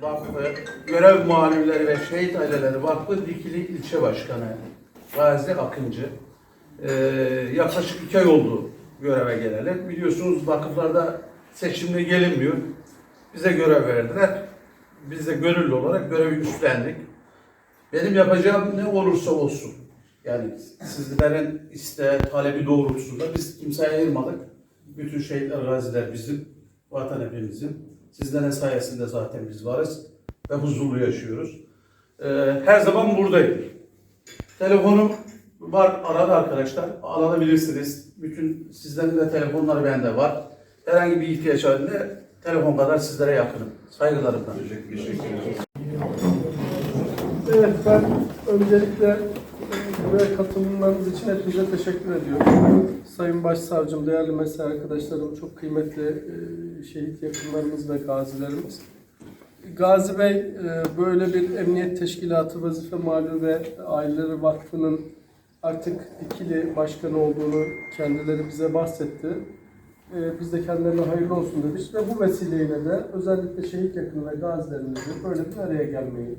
Vakfı, Görev Muhabirleri ve Şehit Aileleri Vakfı Dikili İlçe Başkanı Gazi Akıncı. Ee, yaklaşık iki ay oldu göreve geleli. Biliyorsunuz vakıflarda seçimle gelinmiyor. Bize görev verdiler. Biz de gönüllü olarak görevi üstlendik. Benim yapacağım ne olursa olsun. Yani sizlerin iste talebi doğrultusunda biz kimseye ayırmadık. Bütün şehitler, gaziler bizim, vatan hepimizin. Sizlerin sayesinde zaten biz varız ve huzurlu yaşıyoruz. Ee, her zaman buradayım. Telefonum var arada arkadaşlar. Alabilirsiniz. Bütün sizlerin de telefonları bende var. Herhangi bir ihtiyaç halinde telefon kadar sizlere yakınım. Saygılarımla. Evet ben öncelikle e, buraya katılımlarınız için hepinize teşekkür ediyorum. Sayın Başsavcım, değerli mesai arkadaşlarım, çok kıymetli e, şehit yakınlarımız ve gazilerimiz. Gazi Bey e, böyle bir emniyet teşkilatı vazife malü ve aileleri vakfının artık ikili başkanı olduğunu kendileri bize bahsetti. E, Biz de kendilerine hayırlı olsun dedik ve bu vesileyle de özellikle şehit yakını ve gazilerimizle böyle bir araya gelmeyi,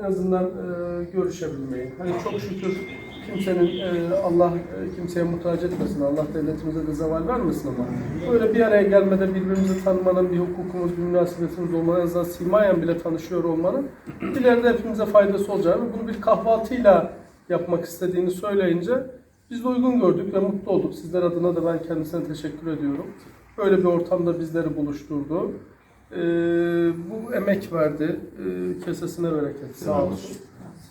en azından e, görüşebilmeyi. Hani çok şükür kimsenin e, Allah e, kimseye muhtaç etmesin, Allah devletimize de zeval vermesin ama böyle bir araya gelmede birbirimizi tanımanın, bir hukukumuz, bir münasebetimiz olmanın, en azından simayen bile tanışıyor olmanın ileride hepimize faydası olacağı ve bunu bir kahvaltıyla yapmak istediğini söyleyince biz de uygun gördük ve mutlu olduk. Sizler adına da ben kendisine teşekkür ediyorum. Böyle bir ortamda bizleri buluşturdu. Ee, bu emek verdi. Ee, kesesine bereket. Sağ olsun.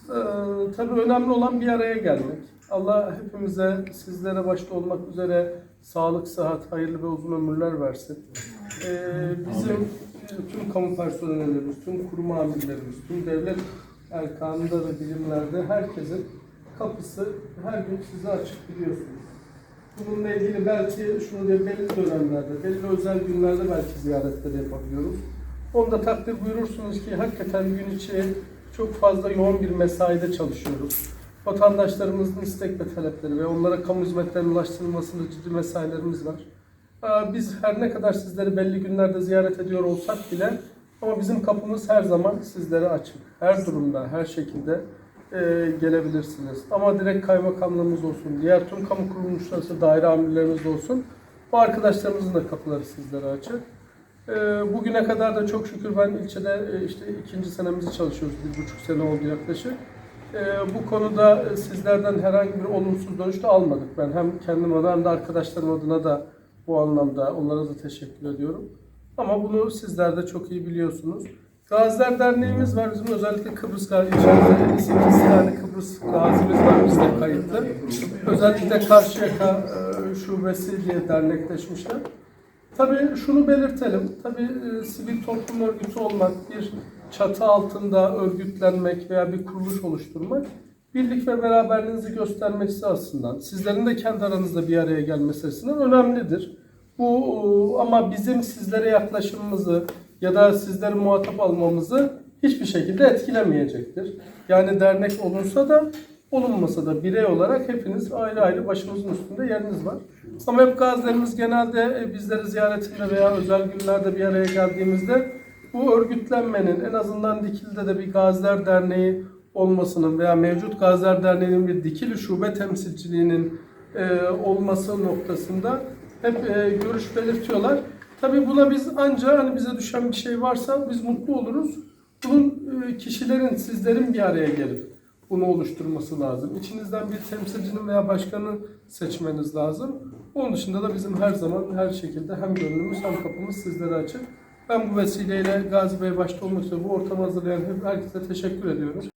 Ee, tabii önemli olan bir araya gelmek. Allah hepimize, sizlere başta olmak üzere sağlık, sıhhat, hayırlı ve uzun ömürler versin. Ee, bizim e, tüm kamu personellerimiz, tüm kurum amirlerimiz, tüm devlet erkanında ve bilimlerde herkesin kapısı her gün size açık biliyorsunuz. Bununla ilgili belki şunu diye belli dönemlerde, belli özel günlerde belki ziyaretleri yapabiliyoruz. Onu da takdir buyurursunuz ki hakikaten gün içi çok fazla yoğun bir mesaide çalışıyoruz. Vatandaşlarımızın istek ve talepleri ve onlara kamu hizmetlerinin ulaştırılmasında ciddi mesailerimiz var. Aa, Biz her ne kadar sizleri belli günlerde ziyaret ediyor olsak bile ama bizim kapımız her zaman sizlere açık. Her durumda, her şekilde e, gelebilirsiniz. Ama direkt kaymakamlığımız olsun, diğer tüm kamu kuruluşları, daire amirlerimiz olsun. Bu arkadaşlarımızın da kapıları sizlere açık. E, bugüne kadar da çok şükür ben ilçede e, işte ikinci senemizi çalışıyoruz. Bir buçuk sene oldu yaklaşık. E, bu konuda e, sizlerden herhangi bir olumsuz dönüş de almadık. Ben hem kendim adına hem de arkadaşlarım adına da bu anlamda onlara da teşekkür ediyorum. Ama bunu sizler de çok iyi biliyorsunuz. Gaziler Derneğimiz var. Bizim özellikle Kıbrıs içerisinde 58 tane Kıbrıs gazimiz var bizde kayıtlı. Özellikle Karşıyaka e, şubesi diye dernekleşmişler. Tabii şunu belirtelim. Tabii e, sivil toplum örgütü olmak, bir çatı altında örgütlenmek veya bir kuruluş oluşturmak birlik ve beraberliğinizi göstermesi açısından, sizlerin de kendi aranızda bir araya gelmesi açısından önemlidir. Bu e, ama bizim sizlere yaklaşımımızı ya da sizleri muhatap almamızı hiçbir şekilde etkilemeyecektir. Yani dernek olunsa da olunmasa da birey olarak hepiniz ayrı ayrı başımızın üstünde yeriniz var. Ama hep gazilerimiz genelde e, bizleri ziyaretinde veya özel günlerde bir araya geldiğimizde bu örgütlenmenin en azından Dikili'de de bir Gaziler Derneği olmasının veya mevcut Gaziler Derneği'nin bir Dikili şube temsilciliğinin e, olması noktasında hep e, görüş belirtiyorlar. Tabii buna biz ancak hani bize düşen bir şey varsa biz mutlu oluruz. Bunun kişilerin, sizlerin bir araya gelip bunu oluşturması lazım. İçinizden bir temsilcinin veya başkanı seçmeniz lazım. Onun dışında da bizim her zaman her şekilde hem gönlümüz hem kapımız sizlere açık. Ben bu vesileyle Gazi Bey başta olmak üzere bu ortamı hazırlayan herkese teşekkür ediyorum.